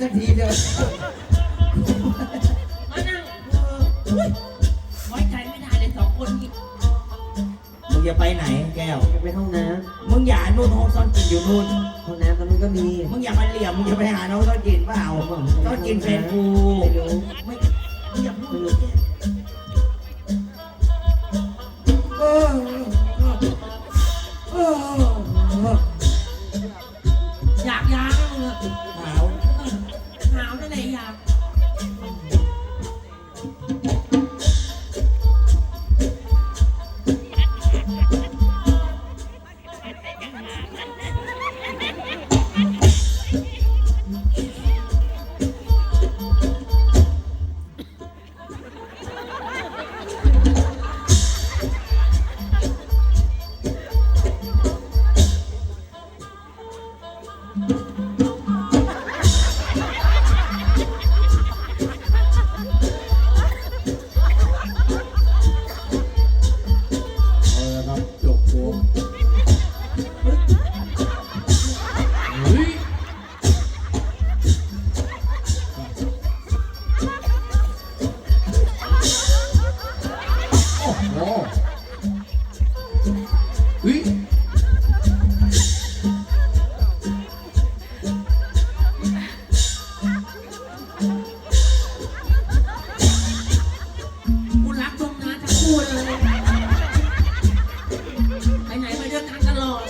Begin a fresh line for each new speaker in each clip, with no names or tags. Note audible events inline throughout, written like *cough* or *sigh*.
สักทีเลย
มานั่งอุ๊ยไว้ใจไม่ได้เลยสองคนนี้
มึงจะไปไหนแก้ว
จะไปห้องน้
มึงอย่านู่นห้องซ่อนกลิ่นอยู่นู่นำ
ห้องน้ำตรงนู้นก็มี
มึงอย่ามาเหลี่ยมมึงจะไปหาน้องซ่อนกลิ่นเปล่าซ่อนกลิ่นแฟนกู
ไม่รู้
ไม่มึ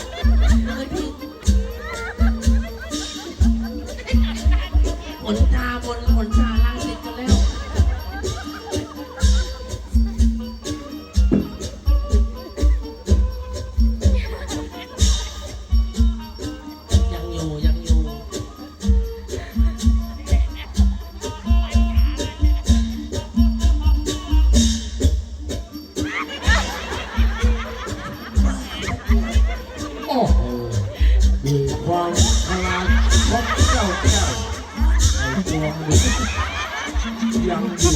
Oh, *laughs* าด
ของ
เจ้าแก้วในตัวนี้ยังอยู่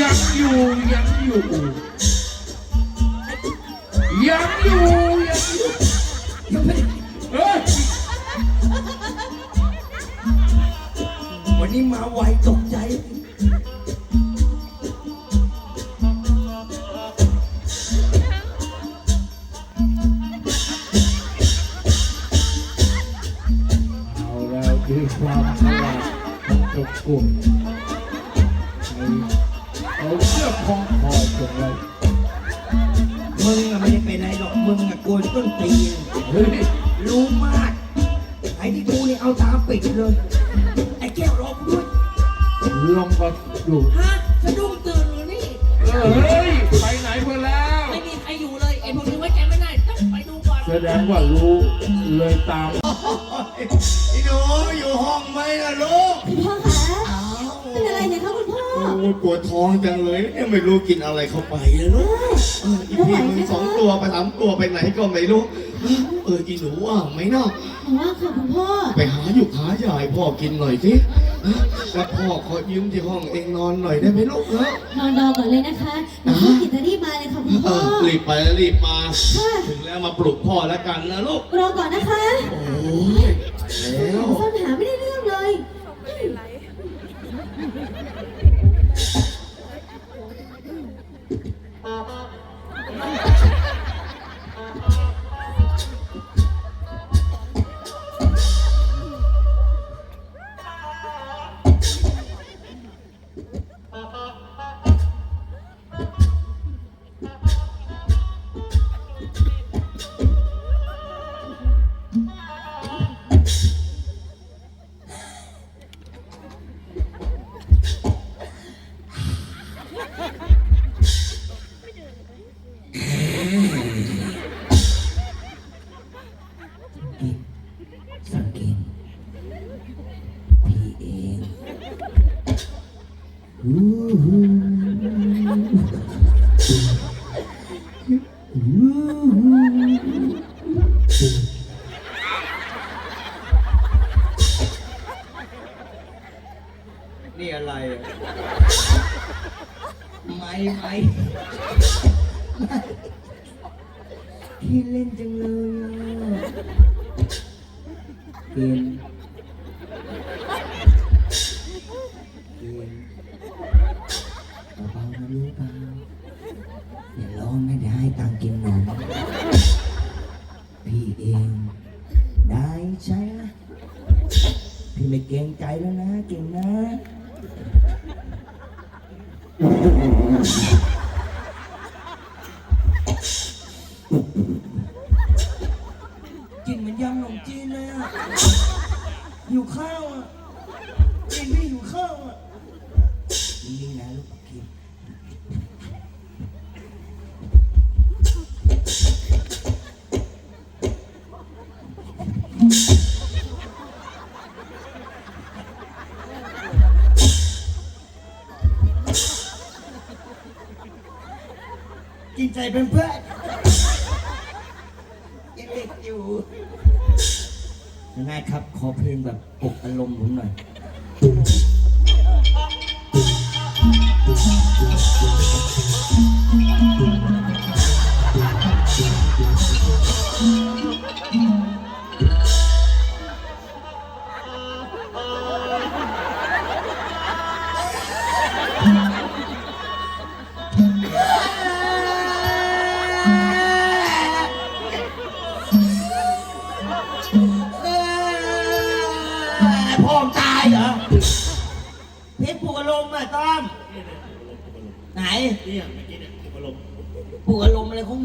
ยังอยู่ยังอยู่ยังอยู่ยังอยู่เฮ้ย
วันนี้มาไวตกใจ
ความฉลาดของเจ้ากลุ่มเอาเสื้อคล้องคอจงไว้
มึงอะไม่ได้เป็นไรหรอก มึงอะโกนต้นตีน
เฮ้ย
รู้มาก ไอ้ที่กูนี่เอาตาปิดเลย ไอ้แก้วรอกูด้วย
ลองมาดู
ฮะสะดุ้งตื่นเลยนี่
เฮ้ย ไปไหนเพื่อนแล้ว
ไม่มีใครอยู่เลย ไอ้พวกนี้ไว้ใจไม่ได้ ต้องไปดูก่อน
แสดงว่ารู้เลยตาม
นูอยู่ห้องไหมล่ะลูก
คุณพ่อคะเป็นอะไรเนี่ยคะคุณพ่อ
โอ้ยปวดท้องจังเลยเนี่ยไม่รู้กินอะไรเข้าไปนะลูกเอออีพี่มึงสองตัวไปสามตัวไปไหนก็ไม่รู้เอออีหนูว่างไหมเนาะ
หนูว่าค่ะคุณพ่อ
ไปหาอยู่หายายพ่อกินหน่อยสิฮะแล้วพ่อขอยืมที่ห้องเองนอนหน่อยได้ไหมลูกเนาะ
นอนรอก่อนเลยนะคะหนูกินจะรีบมาเลยค่ะคุณ
เอ
พ่อ
อรีบไปแล้วรีบมา
ค่ะ
ถึงแล้วมาปลุกพ่อแล้วกันนะลูก
รอก่อนนะคะ
โอ้ย แล้ว
ซ่อนหาไม่ได้เรื่องเลย
สัง นี่อะไรไม่ไม่ที่เล่นจังเลยเกม ส่เป็นเพื่อนยังเด็กอยู่ยังไงครับ ขอเพลงแบบปลุกอารมณ์ผมหน่อย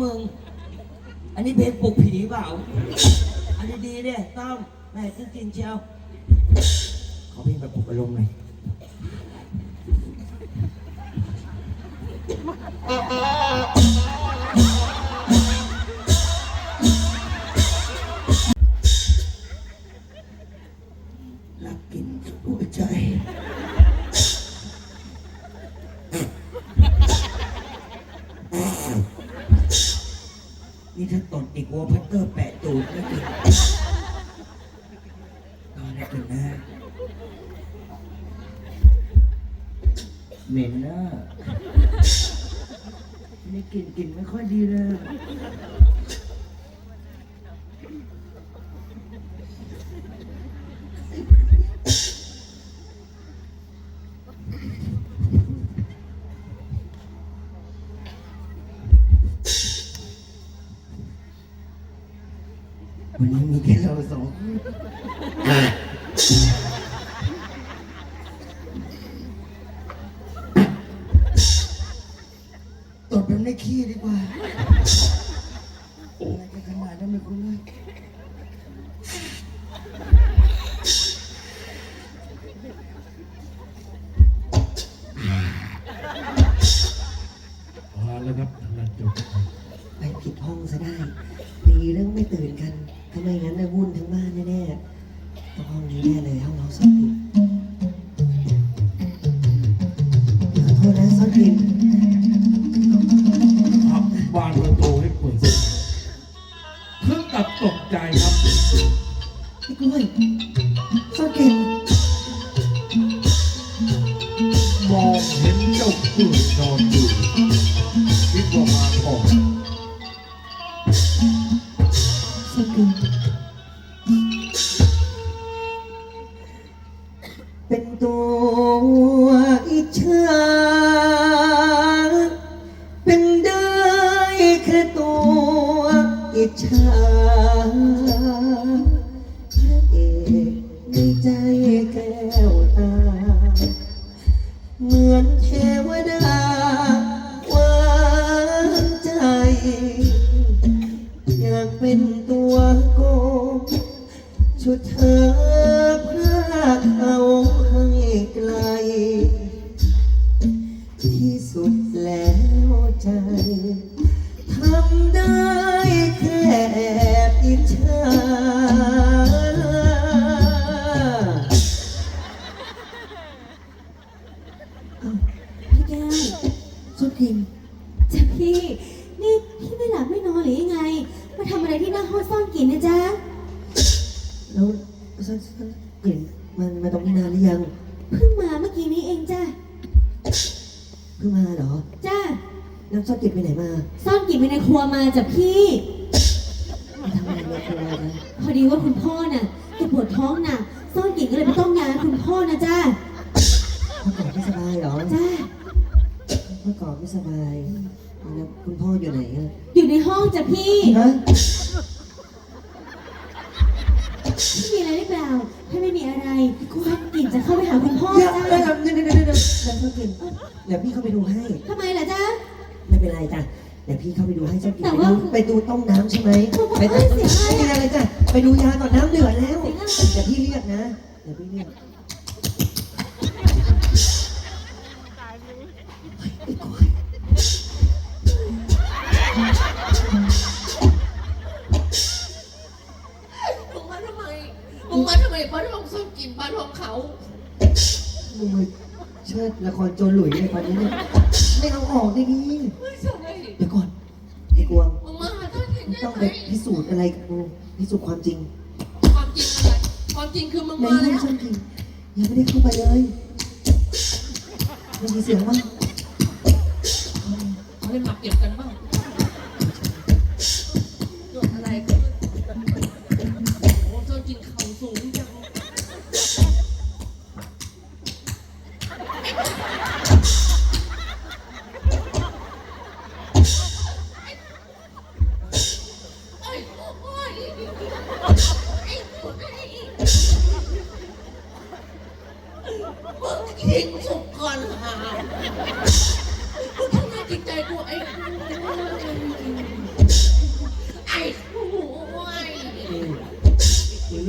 ึง อันนี้เพลงปลุกผีเปล่า อันนี้ดีเนี่ยต้อมแม่ซึ่งจริงเชียว ขอเพลงแบบปลุกอารมณ์หน่อย เหม็นนะไม่กลิ่นกลิ่นไม่ค่อยดีเลย แล้
ว
สกทีบ้าน
ประต คื
อตัวอิจฉาพระเอกในใจแก้วตา เหมือนเทวดาหวานใจ อยากเป็นตัวโกงชุดเธอ มาจากพี่พอดีว่าคุณ
พ่อน่ะจะปวดท้องนักซ่อน
หญิงก็เลยไม่ต้องยาใคุณพ่
อนะจ้าพ่อก่อน
ไม่สบายหรอ
จ้า
พ่อก่
อนไม่
สบายแล้วคุณพ่ออยู่ไหนอะ
อยู่ในห้องจ้ะพี่ไม่มีอะไรหรือเปล่า ถ้าไม่มีอะไรคุณกิ่งจะเข้าไปหาคุณพ่อจ้า
เดี๋นี่ยวเดี๋ยวเดี๋ยวเดี๋ยวเดี๋ยวเดี๋ยวพี่เข้าไปดูให้
ทำไมล่ะจ้า
ไม่เป็นไรจ้ะ เดี๋ยวพี่เข้าไปดูให้เจ้ากิน
แต่
ไป
ว่า
ดูไปดูต้มน้ำใช่ไหม
คุณพ่อ
ไปดู
เสียงอะไร
ไม่เป็นไรจ้ะไปดูยาก่อนน้ำเดือดแล้ว
เสียงอะไร
เดี๋ยวพี่เรียกนะเดี๋ยวพี่เรียก
มึงมาทำไม มึงมาทำไมบ้านห้องส้มกินบ้านห้องเขา
มึงมาเชิดละครโจรหลุยเลยตอนนี้เนี่ยไม่เอาออกได้ดี
ไม่ใช่
เดี๋ยวก่อนไอ้กวง
มึงมาหาท่านเห็น
มึง
ได้
ต้อง
ไห
ไป
ม
พิสูจน์อะไรกับกูพิสูจน์ความจริง
ความจริงอะไร ความจริงคือมึง
ใน
มา
ห้อ
แล้
ง
ว
ช่างจริงยังไม่ได้เข้าไปเลยไม่มีเสียงมั้ง
เอาให้มาเก็บกันบ้าง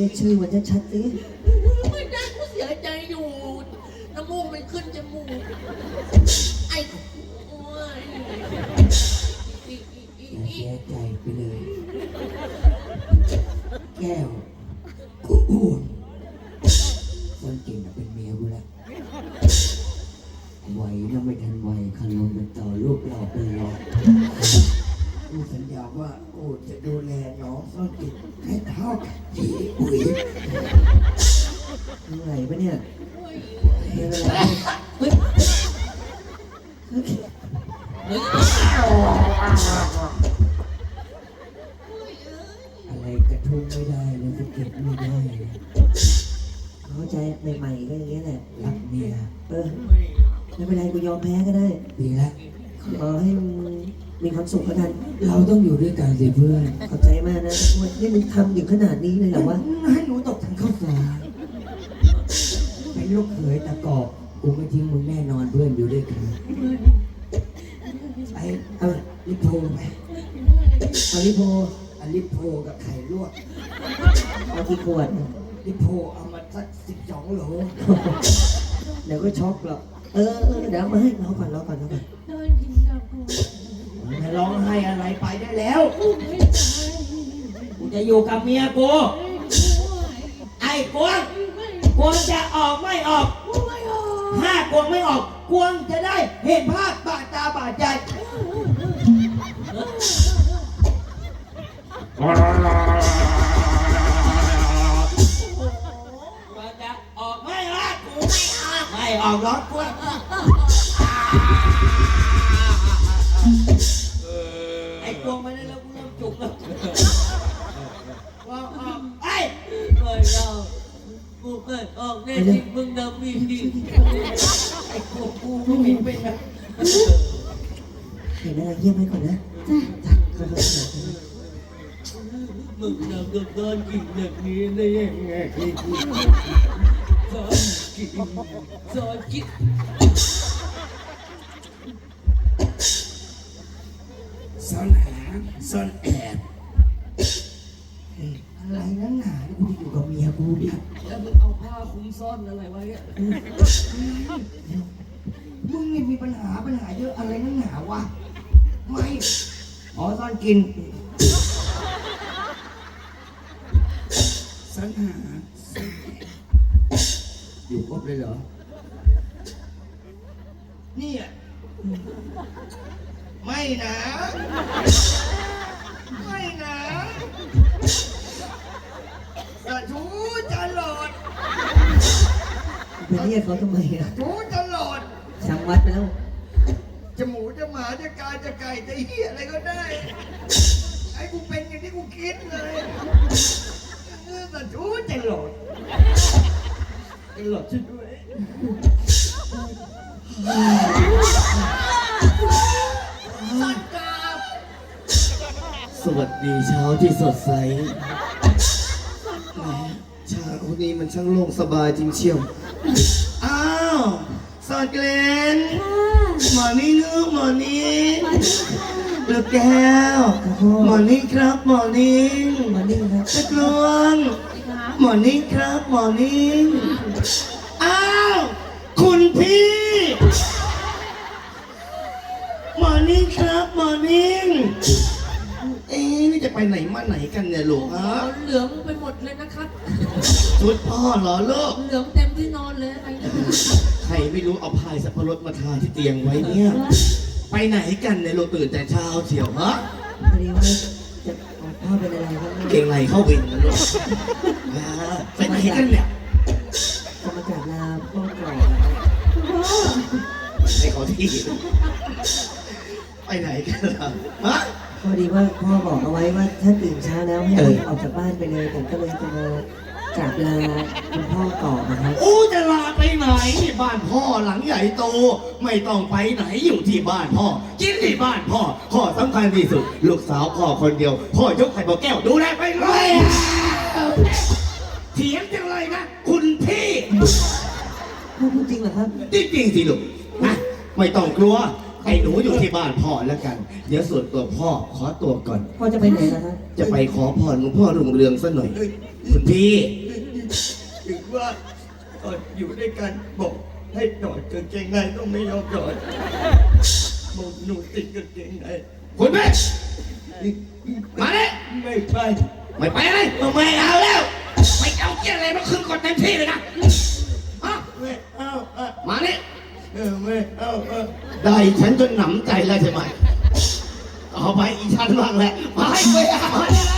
ยก
ชื่อมันชัดๆสิ
ไม่ได้กูเสียใจอยู่ น้ำมูกมันขึ้นจมูก ไอ้โอ้ย
อย่าเสียใจไปเลย แก้ว ให้เท่ากับจีอุ๋ย
มึงไหวปะเนี่ยไม่เป็นไรเฮ้ย
อะไรกระทุ้งไม่ได้เลยสะกิดไม่ได้เข้า
ใจใหม่ๆก็อย่างเงี้ยแหละ
รักเมีย
เออไม่เป็นไรกูยอมแพ้ก็ได้
ดีล้ว
ขอให้มีความสุขแล้วกัน
เราต้องอยู่ด้วยกันสิเพื่อน
ขอบใจมากนะวันนี่มึงทำถึงขนาดนี้เลยเหรอวะ
ให้หนูตกทางเข้าฟ้าเป็นลูกเขยตะกอบกูไม่ทิ้งมึงแน่นอนเพื่อนอยู่ด้วยกันไอ้เอาลิโพไป
เอาลิโพ
อันลิโพกับไข่ลวก
เอากี่ขวด
ลิโพเอามาสักสิบสองโหล
เดี๋ยวก็ช็อกหรอกเออเออเดี๋ยวเอามาให้รอก่อนรอก่อนรอก่อน
เดินกินกับกู
จะร้องไห้อะไรไปได้แล้ว กูจะอยู่กับเมียกู ไอ้กวงกวงจะออกไม่ออก ถ้ากวงไม่ออก กวงจะได้เห็นภาพบาดตาบาดใจ ริงมึงเดิมมีดีไอ้กวงกูไม่เห็นเป็นแบบ
เห็นอะไรเยี่ยมไว้ก่อนนะ
จ้ะ
จ้ะ
มึงเดินกับเดินกินแบบนี้ได้ยังไงสอนกินสอนกิน
ซ่อนหาซ่อนแอบอะไรนักหนากูอยู่กับเมียกูเนี่ย
แล้วมึงเอาผ้าคลุม ซ่อนอะไรไว้อะ
มึงนี่มีปัญหาปัญหาเยอะอะไรนักหนาวะ ไม่ อ๋อซ่อนกินซ่อนหาซ่อนแอบอยู่ครบเลยเหรอเนี่ยไม่นะ ไม่นะกระทูจะหลอด
ไปเรียกเขาทำไมอะ
หมูตลอด
ช่างวัดไปแล้ว
จะหมูจะหมาจะกาจะไก่จะเหี้ยอะไรก็ได้ ไอ้กูเป็นอย่างที่กูคิดเลยเงื่อนแต่ชู้ตลอดตลอดช่วด้วยส
วัสดีเช้าที่สดใสแหมชายคนนี้มันช่างโล่งสบายจริงเชียว อดเกลน
ค่ะ
หมอนี่ลูกหมอนี่
มาดีค่ะ
ลูกแก้ว หมอนี่ครับ หมอนี่
มานี่ครับ
ตะกลวงหมอนี่ครับ หมอนี่อ้าว คุณพี่ หมอนี่ครับ หมอนี่เอ๊ะนี่จะไปไหนมาไหนกันเนี่ยลูกฮะ
เหลืองไปหมดเลยนะครับ
ชุดพ่อเหรอลูก
เหลืองเต็มที่นอนเลยอะไรเนี่ย
ใครไม่รู้เอาพายสับปะรดมาทาที่เตียงไว้เนี่ย ไปไหนกันเนี่ยลูกตื่นแต่เช้าเฉียวฮะ
พอดีว่าจะเอาพ่อเป็นอะไรครับ
เก่งไหนเข้าวินนะลูกอ่าไปไหนกันเนี่ย
จะมากราบลาพ่อก่อน
คุณพ่อ
ให้เขาที่ไปไหนกันล่ะฮะ
พอดีว่าพ่อบอกเอาไว้ว่าถ้าตื่นเช้าแล้วให้
เออ
รีบออกจากบ้านไปเลยผมก็เลยจะมา กราบลาคุณพ่อก่อนนะครับ
อู้จะลาไปไหนบ้านพ่อหลังใหญ่โต ไม่ต้องไปไหนอยู่ที่บ้านพ่อ กินที่บ้านพ่อข้อสำคัญที่สุด ลูกสาวพ่อคนเดียว พ่อยกไข่บอกแก้วดูแลไปเลยเถียงจังเลยนะ คุณพี่
พ่อพูดจริงเหรอครับ
จริงๆสิลูกนะไม่ต้องกลัว ไอ้หนูอยู่ที่บ้านพ่อแล้วกัน เดี๋ยวส่วนตัวพ่อขอตัวก่อน
พ่อจะไปไหนล่ะครับ
จะไปขอพรหลวงพ่อรุ่งเรืองสักหน่อย คุณพี่
ถึงว่าตอนอยู่ด้วยกันบอกให้ถอดกางเกงในต้องไม่ยอมถอดบอกหนูติดกางเกงใน
คุณพี่ มาเลย
ไม่ไป
ไม่ไปเลยไม่เอาแล้วไม่เอาเกี่ยอะไรมาคืนก่อนเต็มที่เลยนะฮะ
ไม่เอาอะ
มาเนี่ย
เออไม่เอาอะ
ได้ฉันจนหนำใจแล้วใช่ไหมเอาไปอีฉันบ้างแหละมาให้ไปอาหารอะไร